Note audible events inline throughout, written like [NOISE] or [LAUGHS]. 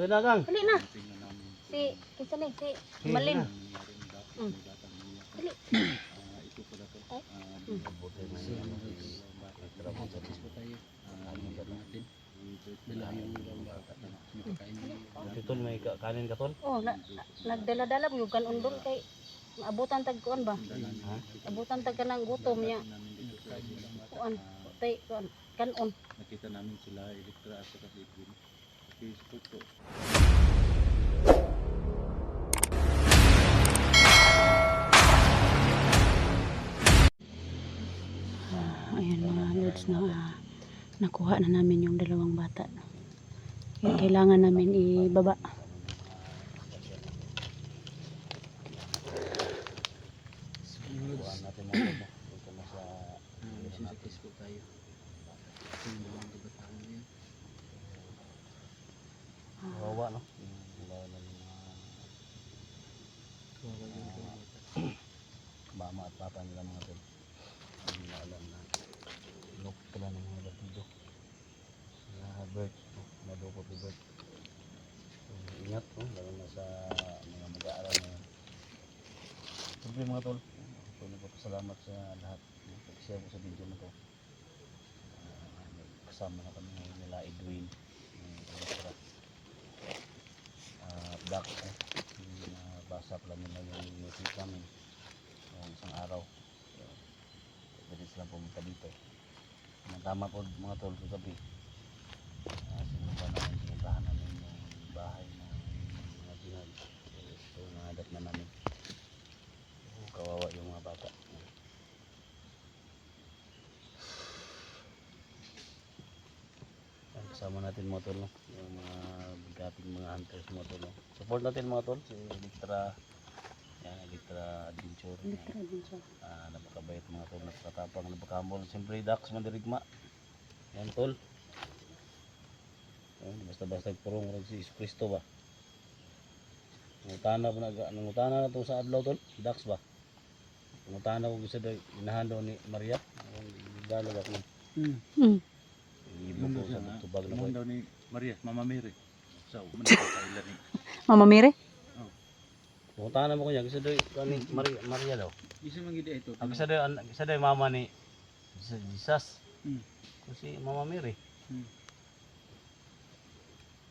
Oh, dagang. Dali na. Si, kinsa ni? Si Malin. Mm. Dali. Ay. Mm. Buti na Kasi yun. ano guys, Trabaho sa practice pa tayo. Ah, Ano ba natin? Dala yung ibang bata na nakakain ng Buti tol, may ka- kanin ka tol? Oh, na, na, nagdala-dala mo yung kanon doon kay maabutan tag kuan ba? Ha? Abutan tag kanang gutom niya. Kuan, tay kuan, kanon. nakita namin sila Elektra at saka Edwin Facebook po. Ayan mga lods na ah, nakuha na namin yung dalawang bata. Yung kailangan namin ibaba. Buwan natin na sa... Sa Facebook tayo. Kasi yung dalawang kabataan na yan. Kawawa, no? Yung wala na yung mga Kawawa yung mga bata. Papa nila mga tol. Hindi na alam na look pala ng mga batido. Na Bert, no? Madukot ni Bert. So, ingat, no? Lalo na sa mga mag-aaral na. Siyempre mga tol, ito nagpapasalamat sa lahat. no? Pag-share ko sa video na to. Ah, kasama na kami ngayon nila Edwin. Ah, Doc, eh. Yung nabasa pala nila yung message namin yung isang araw. So, pwede silang pumunta dito. Ang tama po mga tol sa gabi. Uh, sinuba namin, sinuntahan namin yung bahay ng mga binag. So, nangadap na namin. Kawawa yung mga bata. Kasama natin mga tol, no? yung mga bigating mga hunters mga tol. no? Support natin mga tol, si Electra, yan, Electra Adventure. Ah, napakabait mga tol, napakatapang, napakahambol. Siyempre, Dax Mandirigma. Yan, tol. Basta-basta purong rin si Isu Cristo ba. Nangutana po na, nangutana na to sa adlaw, tol. Dax ba? Nangutana ko gusto daw, inahan daw ni Maria. Galo ba ko? Mm. Ibo ko sa tubag na ko. Mama Mary. Sa umanak kailan ni. [LAUGHS] Mama Mire? Nangutana mo ko niya, gusto daw, ikaw ni Maria, Maria daw. Isa man gid ito. Ang daw, ang isa daw yung mama ni Jesus. Hmm. Kung si Mama Mary.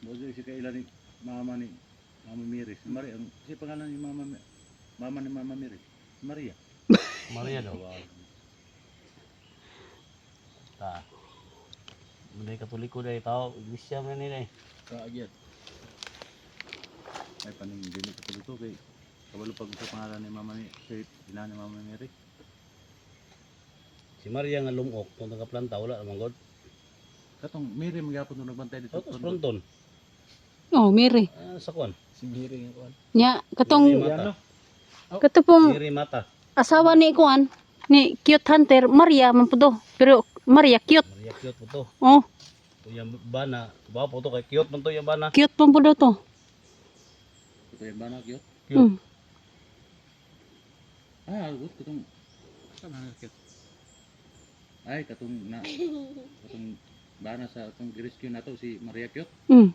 Bozo si kailan ni Mama ni Mama Mary. Si Maria, ang si pangalan ni Mama Mama ni Mama Mary. Maria. [COUGHS] Maria daw. Ta. Munday katoliko dahil tao, iglesia man nila eh. Kaagyan. Ay paning dili ko dito kay kabalo pag sa pangalan ni Mama ni si ina ni Mama Mary. Si Maria nga lumok, kung nakaplanta, wala naman god. Katong Mary magyapon nung nagbantay dito. Tapos fronton, Oh, Mire. ah, sa kwan. Si Biri nga kuan. Nya, katong, mata. katong Miri mata. asawa ni kuan, ni cute hunter, Maria man po to. Pero Maria cute. Maria cute po to. Oh, To yung bana, ba po to kay cute man to yung bana. cute man po daw to. Ito yung banak yun. Cute. Mm. Ah, gut katong Sama na kit. ay katong na [LAUGHS] katong bana sa katong rescue nato si Maria cute. Mm.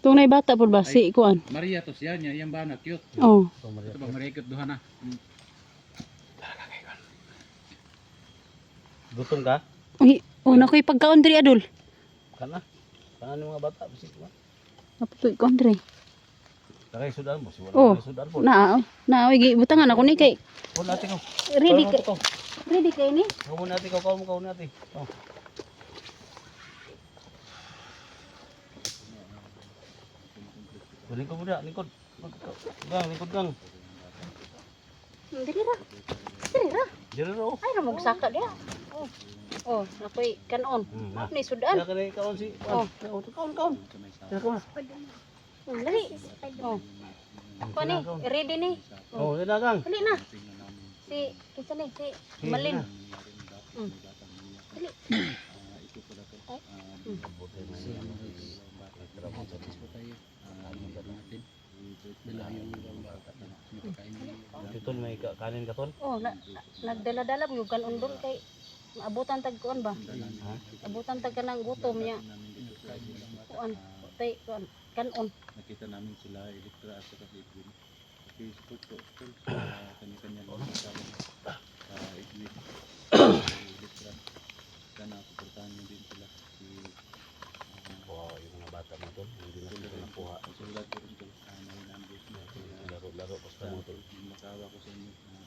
Tunay bata po ba si kuan? Maria to siya niya iyang bana cute. Oh. Maria Ito ba marikot duha na. Gutom ka? Uy, oh, nakoy pagkaon diri adol. Kana? Kana ng mga bata bisik ba? Naputoy ko diri. Takay sudan mo, si wala Oh. oh. sudan po. Na, na, oy, gi- butangan ako ni kay Kung natin ko. ready kay ko. ready kay ni. Kung natin ko, kung kung natin. Oh. Lingkod mo na, lingkod. Gang, lingkod gang. Diri ra. Diri ra. Dito ro. Ay ra mo saka dia. Oh. Oh, nakoy kanon. Hmm. Ni sudan. Kaya ka na kaon si... Oh. Oh, kaon, kaon. Kaya ka na. Oh, dali. Oh. Kuan ni, ready ni. Oh, yun na gang. Dali na. Si kinsa ni si Malin. Mm. Dali. Dito may ka- kanin ka tol? Oh, na, na- nagdala-dala mo kanon doon kay maabutan tag kuan ba? Abutan tag kanang gutom niya. Kuan, tay kuan. Kanon. nakita namin sila Elektra at saka si Edwin. Okay, support po tol sa kanya-kanya lang sa sa Edwin. Elektra. Sana supportahan niyo din sila. Si ah, Wow, yung mga bata mo tol, hindi na sila nakuha. Ang sulat ko rin tol. Ah, may numbers na. Laro-laro mo tol. yung makawa ko sa inyo na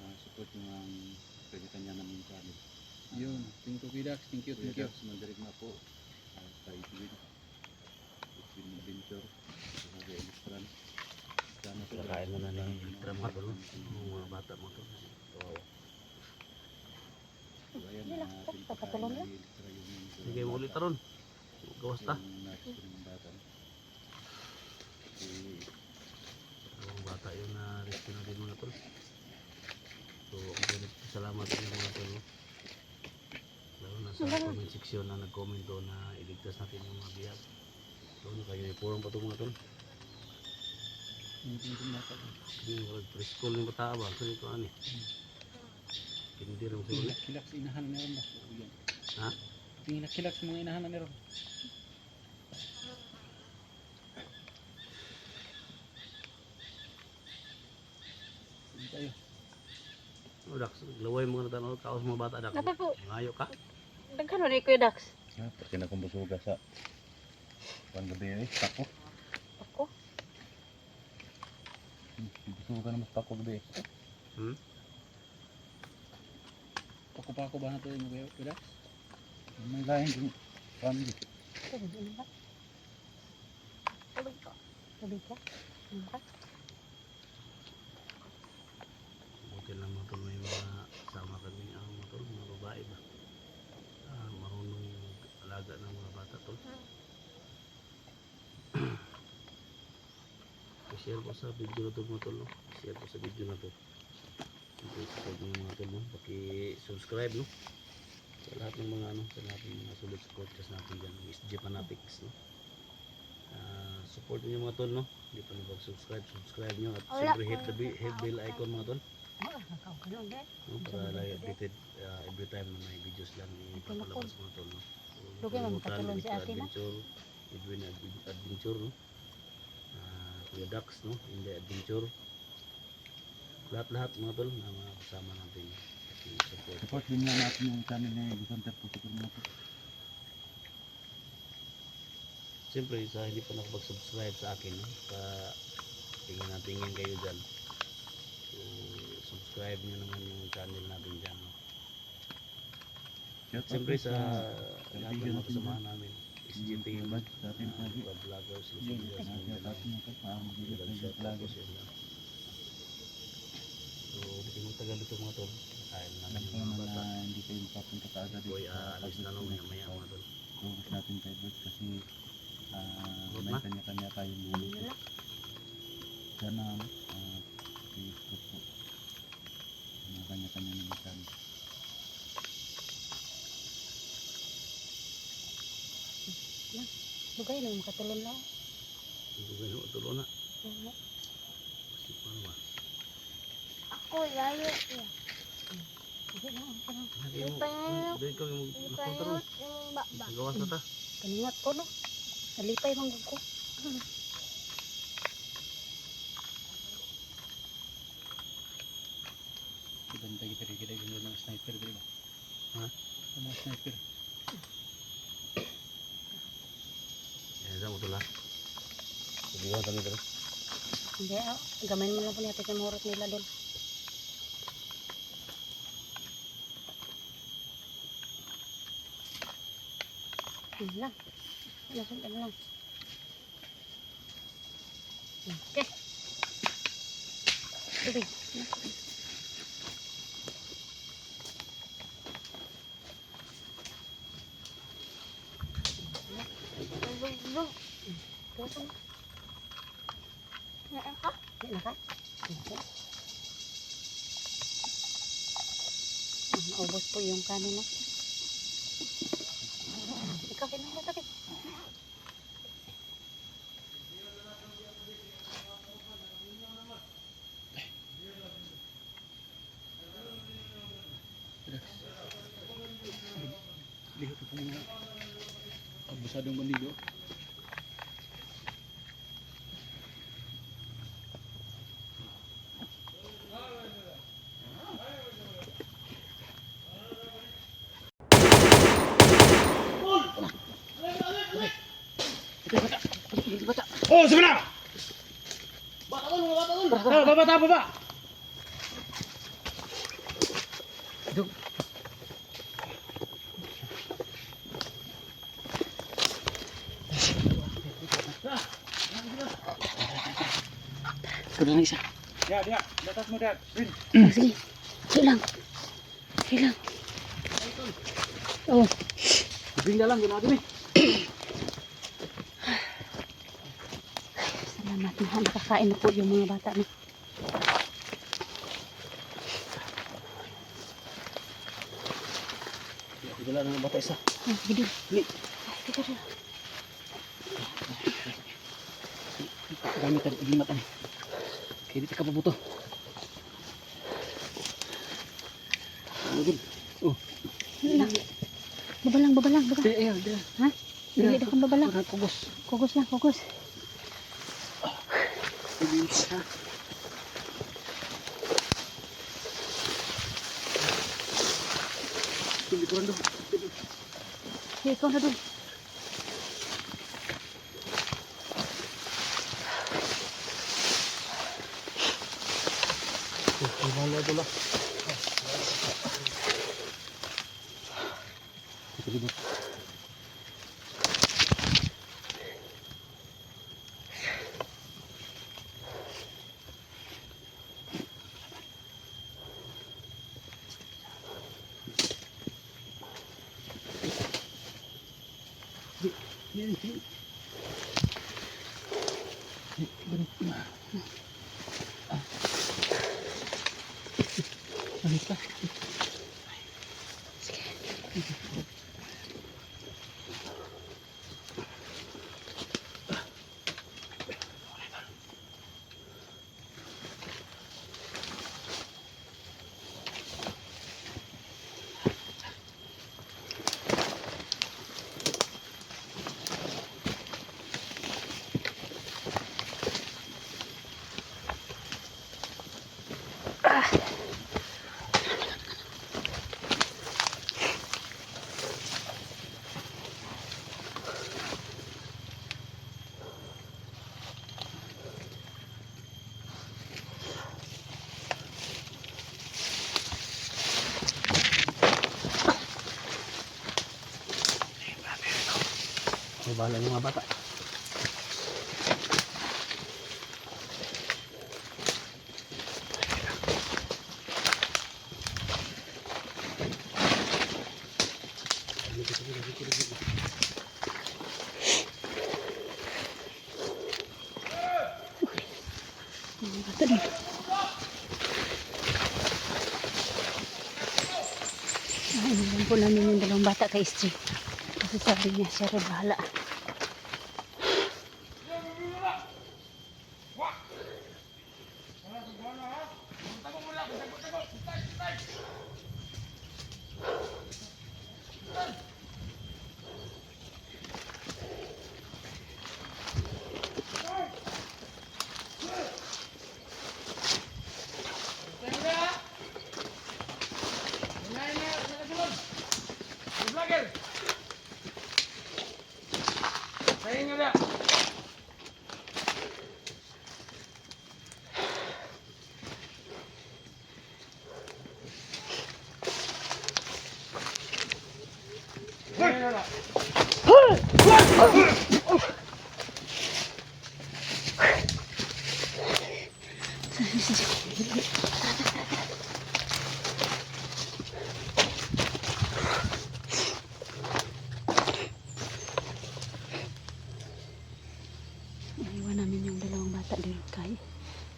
na support yung ang kanya-kanya namin channel. Yun. Thank you, Kuya Dax. Thank you, Kuya thank you. Dax, Mandirigma po. Edwin. Edwin Adventure. Sa mga Electran. Sana po. Kakain na na ni Elektra mga tol. Yung mga bata mo tol. Wow. Na na. yung mga Sige mo ulit taron. Gawas ta. Yung nurse ko ng bata. Bata yung na-rescue na din mga tol. So, ang salamat sa mga tol. Na sa comment section na nag-comment doon na iligtas natin yung mga biyag. Doon kayo may purong pa ito mga tol. You, thank you. Yung mga preschool yung bata ba? Kasi ito ano eh. Hindi rin sa ulit. Kilak sa inahan na meron ba? Ha? Tingin kilak sa mga inahan na meron. Sige tayo. Oh, Dax, laway mo na tanaw. Kaos mga bata. Dapat po, Ngayo ka. Daghan ni Kuya Dax. Ah, pati na kong busuga sa panggabi eh. Tako. Ako. Hmm, Busuga na mas tako gabi. Hmm? Pako-pako ba na ito yung Kuya Kuya Dax? May lain din. Ano ba? Tubig ko. Tubig ka? Ano ka? Buti lang mga may mga sama kami ang mga tol, mga babae ba. Ah, marunong alaga ng mga bata tol. I-share ko sa video na to mga tol. No? I-share ko sa video na to. I-subscribe nyo mga tol. No? Paki-subscribe no? Sa lahat ng mga ano, sa lahat ng mga sulit supporters natin dyan. SG Fanatics no? Ah, support nyo mga tol no? Hindi pa nag-subscribe, subscribe nyo at siyempre hit the hit bell icon mga tol. Dahil. No, para like updated uh, every time na may videos lang ipapalabas mga tol. No? So, Lugay mo, katulong si ate, no? Adventure, Edwin Ad- Adventure, no? Kuya Dax, no? Hindi Adventure. Lahat-lahat mga tol na mga kasama natin i-support. Support din nga natin yung channel ni Vicente Putikon mo po. Siyempre, sa hindi pa nakapag-subscribe sa akin, no? Sa tingin na tingin kayo dyan. So, subscribe nyo naman yung channel natin dyan, no? Siyempre sa lahat ng mga kasamahan namin, yung vlog sa ating uh, lagi. vloggers, Yun, Luzon, Shout Mindanao. out nyo po. Maamagigit Ilan kayo shot sa lagi. tapos yun lang. So, hindi mo tagal dito mga tol. Kain namin yung mga bata. hindi kayo makapunta Boy, aalis na nung maya maya mga tol. Focus natin kay Bert kasi ah, may kanya-kanya tayong Ano na? Sana ah, po. Mga kanya-kanya naman sana. Lugay na, makatulong lang. Ko kayo tulo na. Oo. Kasi paano ba? Ako, layo niya. Sige na, na. Mo, Ipayot. hindi ko yung na ta. Kaningat ko, no? Nalipay mang ko. Ibanda kita rin kita yung mga sniper, di ba? Ha? Mga sniper. Yan sa mo tula. Sabihan kami tol. Hindi, ah. Gamayin mo lang po natin yung murot nila doon. Yun lang. Nasundan lang. Okay. Tubig. Lulog. Tuwasan mo. Naan ka? Hindi na ka? Okay. Naubos po yung kanin na. Ikaw, ka Dax. Lihat ko mga abusadong bandido. Oh, bata, baba! Ito na lang isa. Ya, dia, batas mo, Dad. Win. Ah, sige. Sige lang. Sige lang. Oh, Ibig na lang, ginawa din eh. salamat na. Nakakain na po yung mga bata na. Wala na ng bata isa. Ah. Ay, sige din. Gamit ang iglimat ani. Kaya dito ka pabuto. Ano din? Oh, lang. Babalang, babalang, babalang. di ayaw, di. Ha? Dili na kang babalang. Kugos. Kugos lang, kugos. Ibig ha. Hindi ko rin Sige, ikaw na doon. Wala ito lang. Ito Ano ka? May bahala yung mga bata. Ah, iniwan po namin yung dalawang bata kay Steve. Kasi sabi niya, siya rin bahala.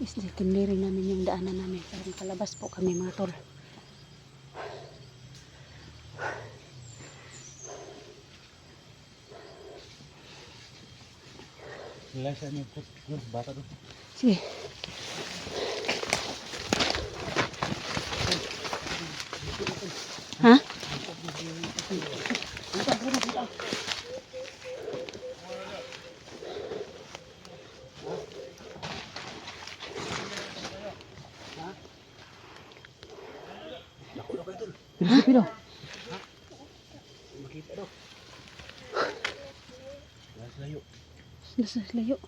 Is rin namin yung daanan namin para makalabas po kami mga tol. Wala siya niyo po. Bata doon. Sige. Pino, pino. Makita daw. Nasa layo.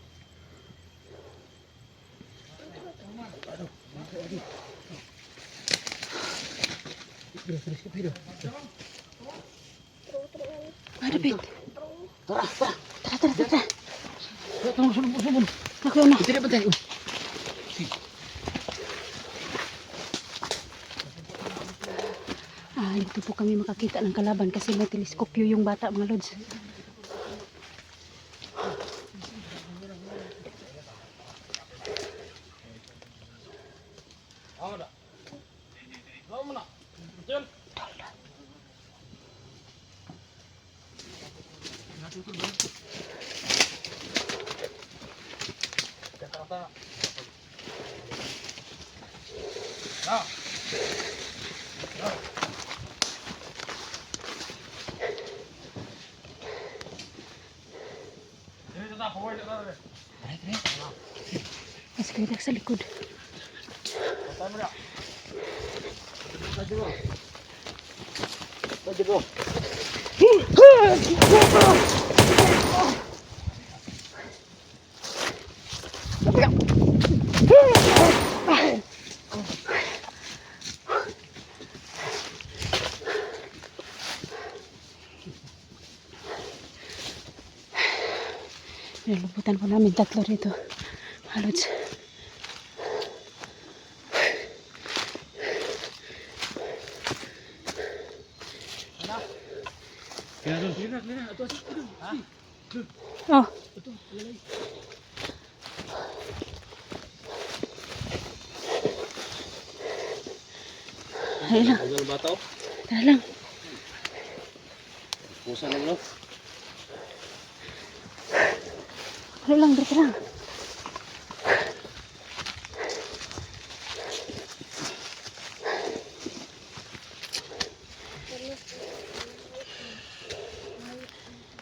Ada bit. Tara, tara. Tara, tara, tara. Tunggu sulung sulung. Ako na. Tidak betul. Ah, dito po kami makakita ng kalaban kasi may teleskopyo yung bata mga lods. Mas kaya sa likod. Nilubutan po namin tatlo rito. Halos. Oh. Dali lang. Dali lang. Pusa lang no? Dali lang, dali lang.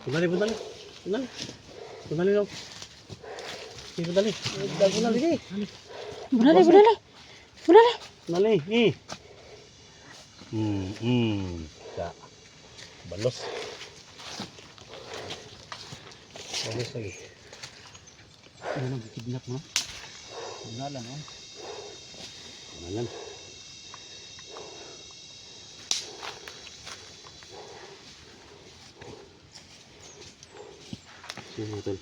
Punali, punali. Punali. Punali lang. Sige, punali. Punali, punali. Bunali. Bunali. Punali. Eh. Hmm, hmm. Sa. Balos. Balos lagi. Ano nang kidnap mo? Ngalan oh. Manan. Sige mga tol.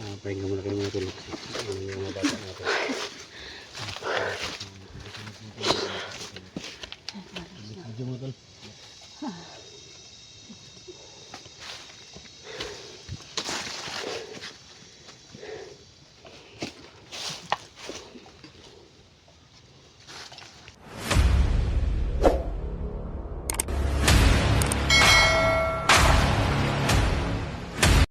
Ah, pahinga muna kayo mga tol. Ano yung mga bata natin. Video mo tol.